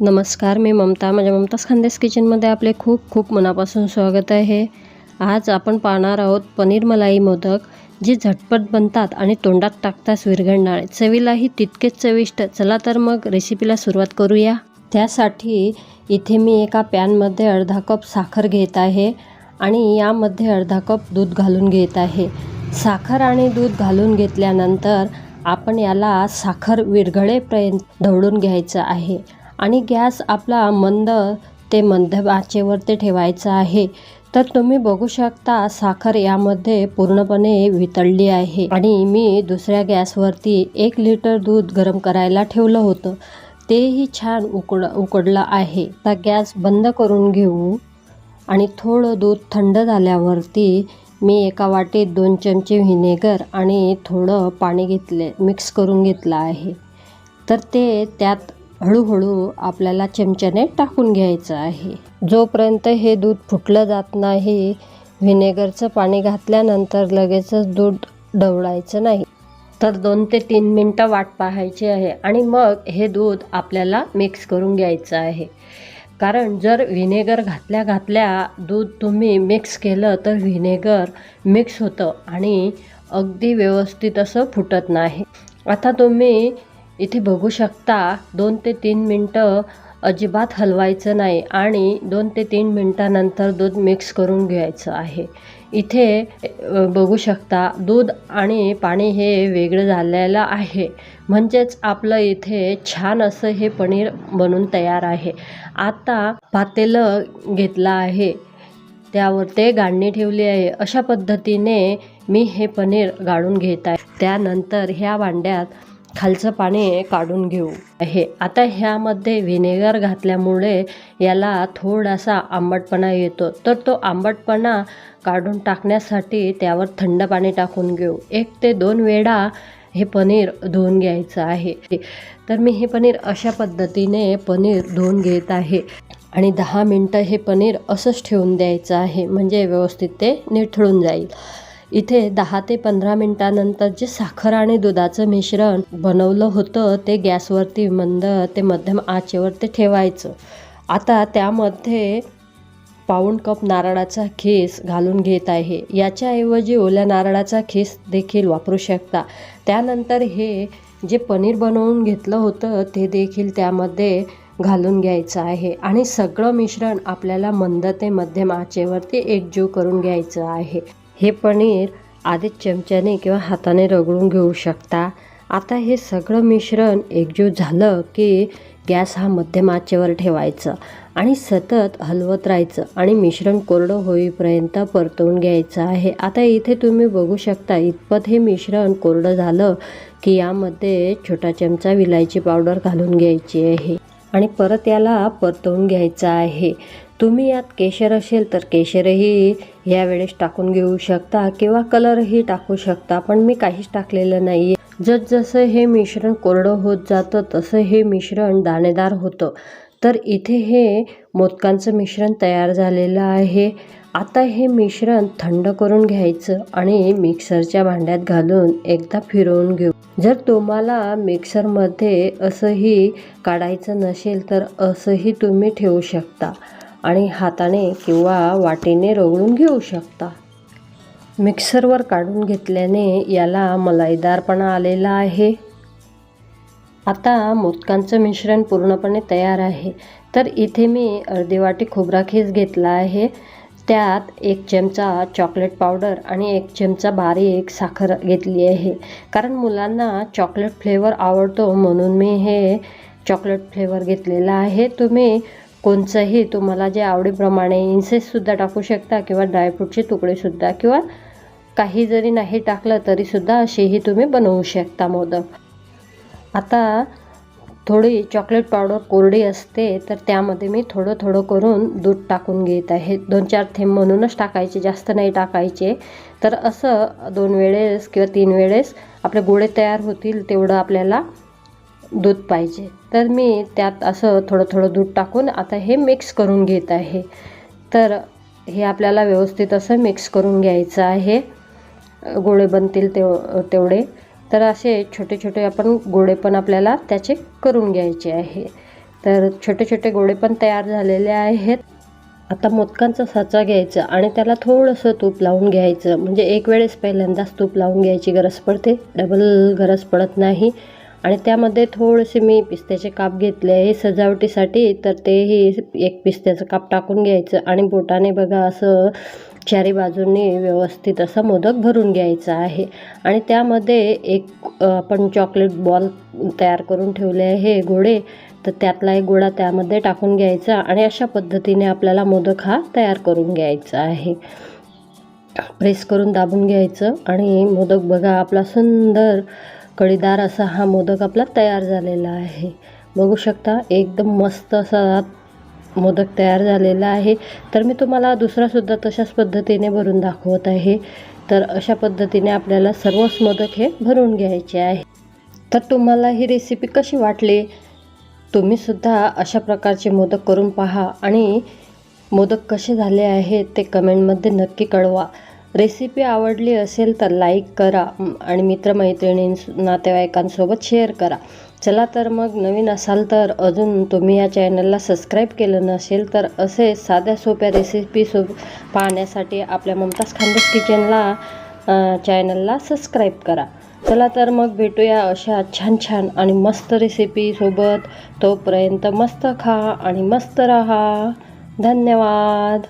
नमस्कार मी ममता. माझ्या ममताज खानदेस किचनमध्ये आपले खूप खूप मनापासून स्वागत आहे. आज आपण पाहणार आहोत पनीर मलाई मोदक जे झटपट बनतात आणि तोंडात टाकताच विरघळणारे. चवीलाही तितकेच चविष्ट. चला तर मग रेसिपीला सुरुवात करूया. त्यासाठी इथे मी एका पॅनमध्ये अर्धा कप साखर घेत आहे आणि यामध्ये अर्धा कप दूध घालून घेत आहे. साखर आणि दूध घालून घेतल्यानंतर आपण याला साखर विरघळेपर्यंत ढवळून घ्यायचं आहे. आणि गॅस आपला मंद ते मंद आचेवरती ठेवायचा आहे. तर तुम्ही बघू शकता साखर यामध्ये पूर्णपणे वितळली आहे. आणि मी दुसऱ्या गॅसवरती एक लिटर दूध गरम करायला ठेवलं होतं. तेही छान उकड उकडलं आहे. तर गॅस बंद करून घेऊ. आणि थोडं दूध थंड झाल्यावरती मी एका वाटीत दोन चमचे व्हिनेगर आणि थोडं पाणी घेतले मिक्स करून घेतलं आहे. तर ते त्यात हळूहळू आपल्याला चमच्याने टाकून घ्यायचं आहे. जोपर्यंत हे दूध फुटलं जात नाही व्हिनेगरचं पाणी घातल्यानंतर लगेचच दूध डवळायचं नाही. तर दोन ते तीन मिनटं वाट पाहायची आहे आणि मग हे दूध आपल्याला मिक्स करून घ्यायचं आहे. कारण जर व्हिनेगर घातल्या घातल्या दूध तुम्ही मिक्स केलं तर व्हिनेगर मिक्स होतं आणि अगदी व्यवस्थित असं फुटत नाही. आता तुम्ही इथे बघू शकता दोन ते तीन मिनटं अजिबात हलवायचं नाही आणि दोन ते तीन मिनटानंतर दूध मिक्स करून घ्यायचं आहे. इथे बघू शकता दूध आणि पाणी हे वेगळं झालेलं आहे. म्हणजेच आपलं इथे छान असं हे पनीर बनून तयार आहे. आता पातेलं घेतलं आहे. त्यावर ते गाळणी ठेवली आहे. अशा पद्धतीने मी हे पनीर गाळून घेत आहे. त्यानंतर ह्या भांड्यात खालचं पाणी काढून घेऊ. आहे आता ह्यामध्ये व्हिनेगर घातल्यामुळे याला थोडासा आंबटपणा येतो. तर तो आंबटपणा काढून टाकण्यासाठी त्यावर थंड पाणी टाकून घेऊ. एक ते दोन वेळा हे पनीर धुवून घ्यायचं आहे. तर मी हे पनीर अशा पद्धतीने पनीर धुवून घेत आहे. आणि दहा मिनटं हे पनीर असंच ठेवून द्यायचं आहे. म्हणजे व्यवस्थित ते निथळून जाईल. इथे दहा ते पंधरा मिनटानंतर जे साखर आणि दुधाचं मिश्रण बनवलं होतं ते गॅसवरती मंद ते मध्यम आचेवरती ठेवायचं. आता त्यामध्ये पाऊण कप नारळाचा खीस घालून घेत आहे. याच्याऐवजी ओल्या नारळाचा खीस देखील वापरू शकता. त्यानंतर हे जे पनीर बनवून घेतलं होतं ते देखील त्यामध्ये घालून घ्यायचं आहे. आणि सगळं मिश्रण आपल्याला मंद ते मध्यम आचेवरती एकजीव करून घ्यायचं आहे. हे पनीर आधीच चमच्याने किंवा हाताने रगडून घेऊ शकता. आता हे सगळं मिश्रण एकजीव झालं की गॅस हा मध्यम आचेवर ठेवायचं आणि सतत हलवत राहायचं आणि मिश्रण कोरडं होईपर्यंत परतवून घ्यायचं आहे. आता इथे तुम्ही बघू शकता इतपत हे मिश्रण कोरडं झालं की यामध्ये छोटा चमचा विलायची पावडर घालून घ्यायची आहे आणि परत याला परतवून घ्यायचं आहे. तुम्ही यात केशर असेल तर केशरही यावेळेस टाकून घेऊ शकता किंवा कलरही टाकू शकता पण मी काहीच टाकलेलं नाही जसजसं हे मिश्रण कोरडं होत जातं तसं हे मिश्रण दाणेदार होतं. तर इथे हे मोदकांचं मिश्रण तयार झालेलं आहे. आता हे मिश्रण थंड करून घ्यायचं आणि मिक्सरच्या भांड्यात घालून एकदा फिरवून घेऊ. जर तुम्हाला मिक्सरमध्ये असंही काढायचं नसेल तर असंही तुम्ही ठेवू शकता. आणि हाताने किंवा वाटीने रगडून घेऊ शकता. मिक्सरवर काढून घेतल्याने याला मलाईदारपणा आलेला आहे. आता मोदकांचं मिश्रण पूर्णपणे तयार आहे. तर इथे मी अर्धी वाटी खोबरा खीस घेतला आहे. त्यात एक चमचा चॉकलेट पावडर आणि एक चमचा बारीक साखर घेतली आहे. कारण मुलांना चॉकलेट फ्लेवर आवडतो म्हणून मी हे चॉकलेट फ्लेवर घेतलेला आहे. तुम्ही कोणचंही तुम्हाला जे आवडीप्रमाणे इन्सेससुद्धा टाकू शकता किंवा ड्रायफ्रूटचे तुकडेसुद्धा किंवा काही जरी नाही टाकलं तरीसुद्धा असेही तुम्ही बनवू शकता मोदक. आता थोडी चॉकलेट पावडर कोरडी असते तर त्यामध्ये मी थोडं थोडं करून दूध टाकून घेत आहे. दोन चार थेंब म्हणूनच टाकायचे जास्त नाही टाकायचे. तर असं दोन वेळेस किंवा तीन वेळेस आपले गोळे तयार होतील तेवढं आपल्याला दूध पाहिजे. तर मी त्यात असं थोडं थोडं दूध टाकून आता हे मिक्स करून घेत आहे. तर हे आपल्याला व्यवस्थित असं मिक्स करून घ्यायचं आहे. गोळे बनतील तेव तेवढे. तर असे छोटे छोटे आपण गोळे पण आपल्याला त्याचे करून घ्यायचे आहे. तर छोटे छोटे गोळे पण तयार झालेले आहेत. आता मोदकांचा साचा घ्यायचा आणि त्याला थोडंसं तूप लावून घ्यायचं. म्हणजे एक वेळेस पहिल्यांदाच तूप लावून घ्यायची गरज पडते. डबल गरज पडत नाही. आणि त्यामध्ये थोडेसे मी पिस्त्याचे काप घेतले आहे सजावटीसाठी तर तेही एक पिस्त्याचं काप टाकून घ्यायचं आणि बोटाने बघा असं चारी बाजूंनी व्यवस्थित असा मोदक भरून घ्यायचा आहे. आणि त्यामध्ये एक आपण चॉकलेट बॉल तयार करून ठेवले आहे गोडे तर त्यातला एक गोळा त्यामध्ये टाकून घ्यायचा आणि अशा पद्धतीने आपल्याला मोदक हा तयार करून घ्यायचा आहे. प्रेस करून दाबून घ्यायचं आणि मोदक बघा आपला सुंदर कळीदार असा हा मोदक आपला तयार झालेला आहे. बघू शकता एकदम मस्त असा मोदक तयार झालेला आहे. तर मी तुम्हाला दुसरासुद्धा तशाच पद्धतीने भरून दाखवत आहे. तर अशा पद्धतीने आपल्याला सर्वच मोदक हे भरून घ्यायचे आहे तर तुम्हाला ही रेसिपी कशी वाटली? तुम्हीसुद्धा अशा प्रकारचे मोदक करून पहा आणि मोदक कसे झाले आहेत ते कमेंटमध्ये नक्की कळवा. रेसिपी आवडली असेल तर लाईक करा आणि मित्रमैत्रिणीं नातेवाईकांसोबत शेअर करा. चला तर मग नवीन असाल तर अजून तुम्ही या चॅनलला सबस्क्राईब केलं नसेल तर असे साध्या सोप्या रेसिपी सो पाहण्यासाठी आपल्या ममताज खानदेश किचनला चॅनलला सबस्क्राईब करा. चला तर मग भेटूया अशा छान छान आणि मस्त रेसिपीसोबत तोपर्यंत मस्त खा आणि मस्त रहा. धन्यवाद.